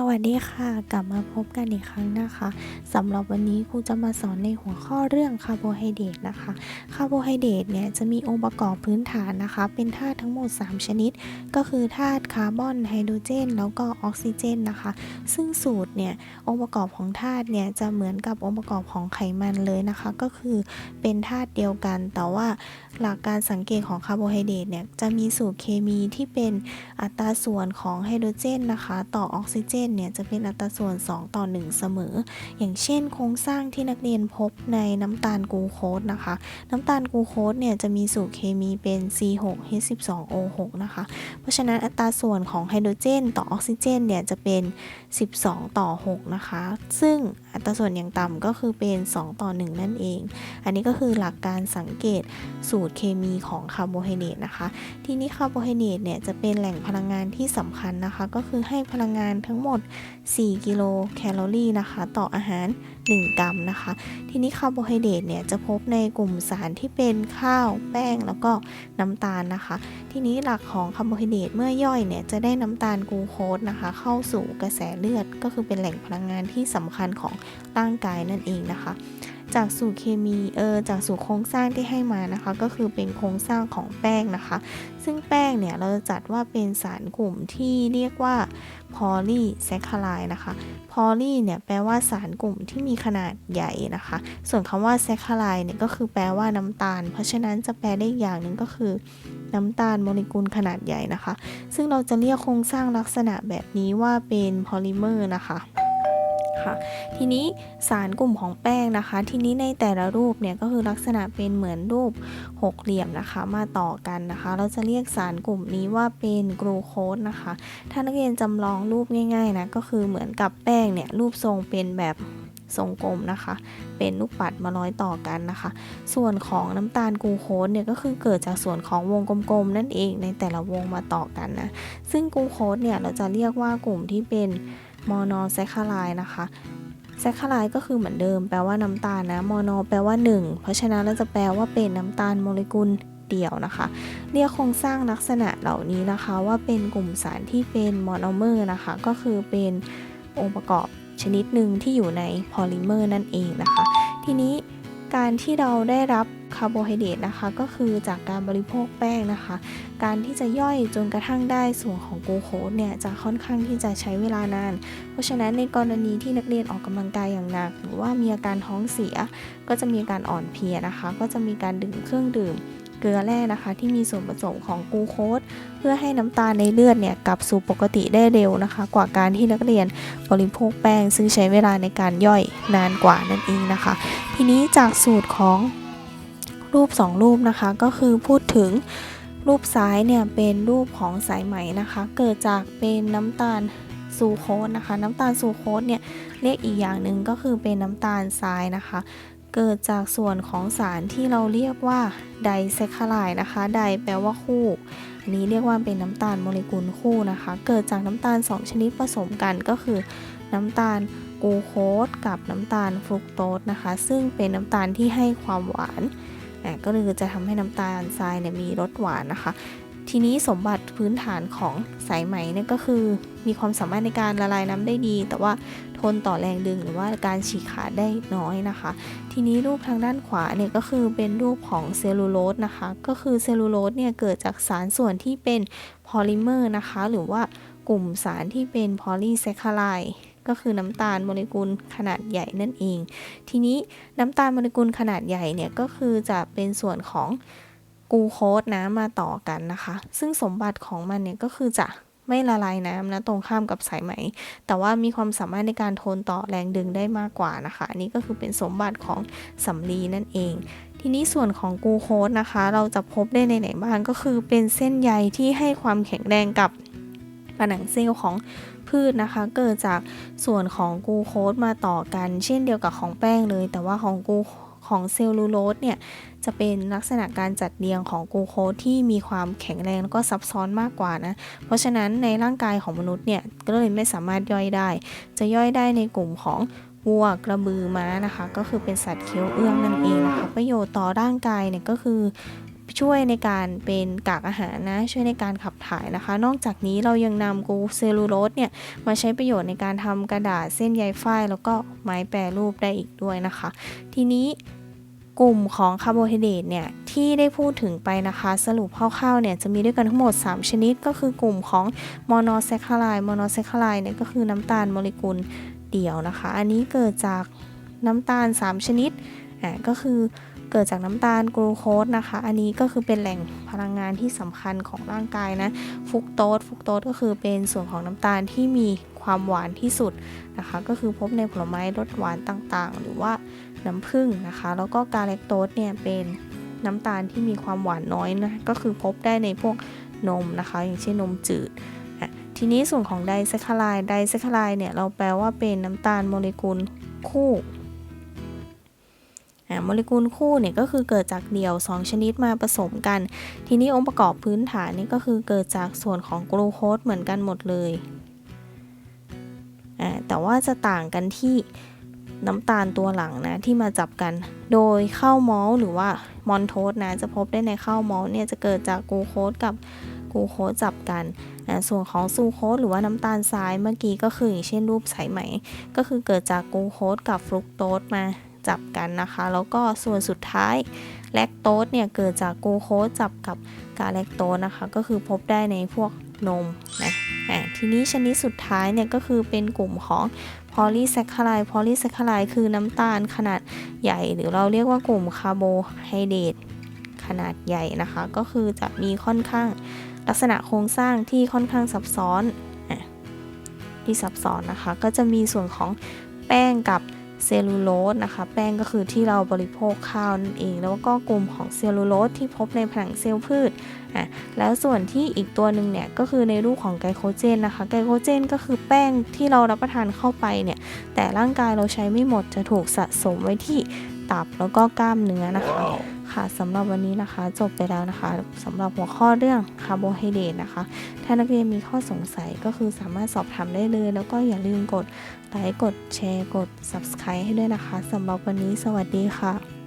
สวัสดีค่ะ กลับมาพบกันอีกครั้งนะคะสำหรับวันนี้ครูจะมาสอนในหัวข้อเรื่องคาร์โบไฮเดรตนะคะคาร์โบไฮเดรตเนี่ยจะมีองค์ประกอบพื้นฐานนะคะ เป็นธาตุทั้งหมด 3 ชนิด ก็คือธาตุคาร์บอนไฮโดรเจน แล้วก็ออกซิเจนนะคะ ซึ่งสูตรเนี่ยองค์ประกอบของธาตุเนี่ยจะเหมือนกับองค์ประกอบของไขมันเลยนะคะ ก็คือเป็นธาตุเดียวกัน แต่ว่าหลักการสังเกตของคาร์โบไฮเดรตเนี่ยจะมีสูตรเคมีที่เป็นอัตราส่วนของไฮโดรเจนนะคะ ต่อออกซิเจนเนี่ยจะเป็นอัตราส่วน 2 ต่อ 1 เสมอ อย่างเช่น โครงสร้างที่นักเรียนพบในน้ำตาลกูโคสนะคะ น้ำตาลกูโคสเนี่ยจะมีสูตรเคมีเป็น C6H12O6 นะคะ เพราะฉะนั้นอัตราส่วนของไฮโดรเจน ต่อออกซิเจนเนี่ยจะเป็น 12 ต่อ 6 นะคะ ซึ่งอัตราส่วนอย่างต่ำก็คือเป็น 2 ต่อ 1 นั่นเอง อันนี้ก็คือหลักการสังเกตสูตรเคมีของคาร์โบไฮเดรตนะคะ ทีนี้คาร์โบไฮเดรตเนี่ยจะเป็นแหล่งพลังงานที่สำคัญนะคะ ก็คือให้พลังงานทั้งหมด4 กิโลแคลอรี่นะคะ ต่ออาหาร 1 กรัมนะคะ ทีนี้คาร์โบไฮเดรตเนี่ยจะพบในกลุ่มสารที่เป็นข้าว แป้ง แล้วก็น้ำตาลนะคะ ทีนี้หลักของคาร์โบไฮเดรตเมื่อย่อยเนี่ยจะได้น้ำตาลกูโคสนะคะ เข้าสู่กระแสเลือดก็คือเป็นแหล่งพลังงานที่สำคัญของร่างกายนั่นเองนะคะ จากสูตรเคมีเออจากสูตรโครงสร้างที่ให้มานะคะ ก็คือเป็นโครงสร้างของแป้งนะคะ ซึ่งแป้งเนี่ยเราจะจัดว่าเป็นสารกลุ่มที่เรียกว่าพอลีแซคคาไลนะคะพอลีเนี่ยแปลว่าสารกลุ่มที่มีขนาดใหญ่นะคะ ส่วนคำว่าแซคคาไลเนี่ยก็คือแปลว่าน้ำตาล เพราะฉะนั้นจะแปลได้อีกอย่างหนึ่งก็คือน้ำตาลโมเลกุลขนาดใหญ่นะคะ ซึ่งเราจะเรียกโครงสร้างลักษณะแบบนี้ว่าเป็นพอลิเมอร์นะคะ ค่ะ ทีนี้สารกลุ่มของแป้งนะคะ ทีนี้ในแต่ละรูปเนี่ยก็คือลักษณะเป็นเหมือนรูปหกเหลี่ยมนะคะ มาต่อกันนะคะ เราจะเรียกสารกลุ่มนี้ว่าเป็นกลูโคสนะคะ ถ้านักเรียนจำลองรูปง่ายๆนะก็คือเหมือนกับแป้งเนี่ยรูปทรงเป็นแบบทรงกลมนะคะ เป็นลูกปัดมาร้อยต่อกันนะคะ ส่วนของน้ำตาลกลูโคสเนี่ยก็คือเกิดจากส่วนของวงกลมๆนั่นเองในแต่ละวงมาต่อกันนะ ซึ่งกลูโคสเนี่ยเราจะเรียกว่ากลุ่มที่เป็น มอนอแซคคาไลนะคะแซคคาไลก็คือเหมือนเดิม แปลว่าน้ำตาลนะมอนอแปลว่า 1 เพราะฉะนั้นเราจะแปลว่าเป็นน้ำตาลโมเลกุลเดี่ยวนะคะ เรียกโครงสร้างลักษณะเหล่านี้นะคะ ว่าเป็นกลุ่มสารที่เป็นมอนอเมอร์นะคะ ก็คือเป็นองค์ประกอบชนิดหนึ่งที่อยู่ในพอลิเมอร์นั่นเองนะคะ ทีนี้ การที่เราได้รับคาร์โบไฮเดรตนะคะ ก็คือจากการบริโภคแป้งนะคะ การที่จะย่อยจนกระทั่งได้ส่วนของกลูโคสเนี่ยจะค่อนข้างที่จะใช้เวลานาน เพราะฉะนั้นในกรณีที่นักเรียนออกกำลังกายอย่างหนัก หรือว่ามีอาการท้องเสีย ก็จะมีการอ่อนเพลียนะคะ ก็จะมีการดื่มเครื่องดื่ม เกลือแร่นะคะ ที่มีส่วนผสมของกูโคสเพื่อให้น้ำตาลในเลือดเนี่ยกลับสู่ปกติได้เร็วนะคะ กว่าการที่นักเรียนบริโภคแป้ง ซึ่งใช้เวลาในการย่อยนานกว่านั่นเองนะคะ ทีนี้จากสูตรของรูป 2 รูปนะคะก็คือพูดถึงรูปซ้ายเนี่ยเป็นรูปของสายไหมนะคะ เกิดจากเป็นน้ำตาลซูโคสนะคะ น้ำตาลซูโคสเนี่ยเรียกอีกอย่างหนึ่งก็คือเป็นน้ำตาลทรายนะคะ เกิดจากส่วนของสารที่เราเรียกว่าไดแซคคาไลด์นะคะ ไดแปลว่าคู่ อันนี้เรียกว่าเป็นน้ำตาลโมเลกุลคู่นะคะ เกิดจากน้ำตาล 2 ชนิดผสมกันก็คือ น้ำตาลกูโคสกับน้ำตาลฟรุกโตสนะคะ ซึ่งเป็นน้ำตาลที่ให้ความหวานก็เลยจะทำให้น้ำตาลทรายเนี่ยมีรสหวานนะคะ ทีนี้สมบัติพื้นฐานของสายไหมเนี่ยก็คือ มีความสามารถในการละลายน้ำได้ดี แต่ว่าทนต่อแรงดึงหรือว่าการฉีกขาดได้น้อยนะคะ ทีนี้รูปทางด้านขวาเนี่ยก็คือเป็นรูปของเซลลูโลสนะคะ ก็คือเซลลูโลสเนี่ยเกิดจากสารส่วนที่เป็นพอลิเมอร์นะคะ หรือว่ากลุ่มสารที่เป็นพอลีแซคคาไลด์ก็คือน้ำตาลโมเลกุลขนาดใหญ่นั่นเอง ทีนี้น้ำตาลโมเลกุลขนาดใหญ่เนี่ยก็คือจะเป็นส่วนของ กูโคสนะมาต่อกันนะคะ ซึ่งสมบัติของมันเนี่ยก็คือจะไม่ละลายน้ำนะตรงข้ามกับสายไหม แต่ว่ามีความสามารถในการทนต่อแรงดึงได้มากกว่านะคะ อันนี้ก็คือเป็นสมบัติของสำลีนั่นเอง ทีนี้ส่วนของกูโคสนะคะ เราจะพบได้ในไหนบ้างก็คือเป็นเส้นใยที่ให้ความแข็งแรงกับผนังเซลล์ของพืชนะคะ เกิดจากส่วนของกูโคสมาต่อกัน เช่นเดียวกับของแป้งเลย แต่ว่าของกู ของเซลลูโลสเนี่ยจะเป็นลักษณะการจัดเรียงของกูโคสที่มีความแข็งแรงแล้วก็ซับซ้อนมากกว่านะ เพราะฉะนั้นในร่างกายของมนุษย์เนี่ยก็เลยไม่สามารถย่อยได้ จะย่อยได้ในกลุ่มของวัวกระบือม้านะคะ ก็คือเป็นสัตว์เคี้ยวเอื้องนั่นเองนะคะประโยชน์ต่อร่างกายเนี่ยก็คือช่วยในการเป็นกากอาหารนะ ช่วยในการขับถ่ายนะคะ นอกจากนี้เรายังนำกูเซลลูโลสเนี่ยมาใช้ประโยชน์ในการทำกระดาษเส้นใยฝ้ายแล้วก็ไม้แปรรูปได้อีกด้วยนะคะ ทีนี้ กลุ่มของคาร์โบไฮเดรตเนี่ยที่ได้พูดถึงไปนะคะ สรุปคร่าวๆเนี่ยจะมีด้วยกันทั้งหมด 3 ชนิด ก็คือกลุ่มของโมโนแซคคาไรโมโนแซคคาไรเนี่ยก็คือน้ำตาลโมเลกุลเดี่ยวนะคะ อันนี้เกิดจากน้ำตาล 3 ชนิดอ่าก็คือเกิดจากน้ำตาลกลูโคสนะคะ อันนี้ก็คือเป็นแหล่งพลังงานที่สำคัญของร่างกายนะฟุกโตสฟุกโตสก็คือเป็นส่วนของน้ำตาลที่มี ความหวานที่สุดนะคะ ก็คือพบในผลไม้รสหวานต่างๆ หรือว่าน้ำผึ้งนะคะ แล้วก็กาแลคโตสเนี่ยเป็นน้ำตาลที่มีความหวานน้อยนะก็คือพบได้ในพวกนมนะคะ อย่างเช่นนมจืด ทีนี้ส่วนของไดแซคคาไรด์ไดแซคคาไรด์เนี่ยเราแปลว่าเป็นน้ำตาลโมเลกุลคู่โมเลกุลคู่เนี่ยก็คือเกิดจากเดี่ยว 2 ชนิดมาผสมกัน ทีนี้องค์ประกอบพื้นฐานนี่ก็คือเกิดจากส่วนของกลูโคสเหมือนกันหมดเลย แต่ว่าจะต่างกันที่น้ำตาลตัวหลังนะที่มาจับกัน โดยข้าวมอลหรือว่ามอนโทสนะจะพบได้ในข้าวมอลเนี่ยจะเกิดจากกูโคสกับกูโคสจับกันส่วนของซูโคสหรือว่าน้ำตาลทรายเมื่อกี้ก็คืออย่างเช่นรูปสายไหม ก็คือเกิดจากกูโคสกับฟรุกโตสมาจับกันนะคะ แล้วก็ส่วนสุดท้ายแลคโตสเนี่ยเกิดจากกูโคสจับกับกาแลคโตสนะคะ ก็คือพบได้ในพวกนมนะ ทีนี้ชนิดสุดท้ายเนี่ยก็คือเป็นกลุ่มของพอลีแซคคาไรด์พอลีแซคคารายคือน้ำตาลขนาดใหญ่ หรือเราเรียกว่ากลุ่มคาร์โบไฮเดรตขนาดใหญ่นะคะ ก็คือจะมีค่อนข้างลักษณะโครงสร้างที่ค่อนข้างซับซ้อนอที่ซับซ้อนนะคะ ก็จะมีส่วนของแป้งกับ เซลลูโลสนะคะ แป้งก็คือที่เราบริโภคข้าวนั่นเอง แล้วก็กลุ่มของเซลลูโลสที่พบในผนังเซลล์พืชอะแล้วส่วนที่อีกตัวหนึ่งเนี่ยก็คือในรูปของไกลโคเจนนะคะไกลโคเจนก็คือแป้งที่เรารับประทานเข้าไปเนี่ยแต่ร่างกายเราใช้ไม่หมดจะถูกสะสมไว้ที่ ตับแล้วก็กล้ามเนื้อนะคะ ค่ะสำหรับวันนี้นะคะจบไปแล้วนะคะสำหรับหัวข้อเรื่องคาร์โบไฮเดรตนะคะ ถ้านักเรียนมีข้อสงสัยก็คือสามารถสอบถามได้เลย แล้วก็อย่าลืมกดไลค์กดแชร์กด subscribe ให้ด้วยนะคะสำหรับวันนี้สวัสดีค่ะ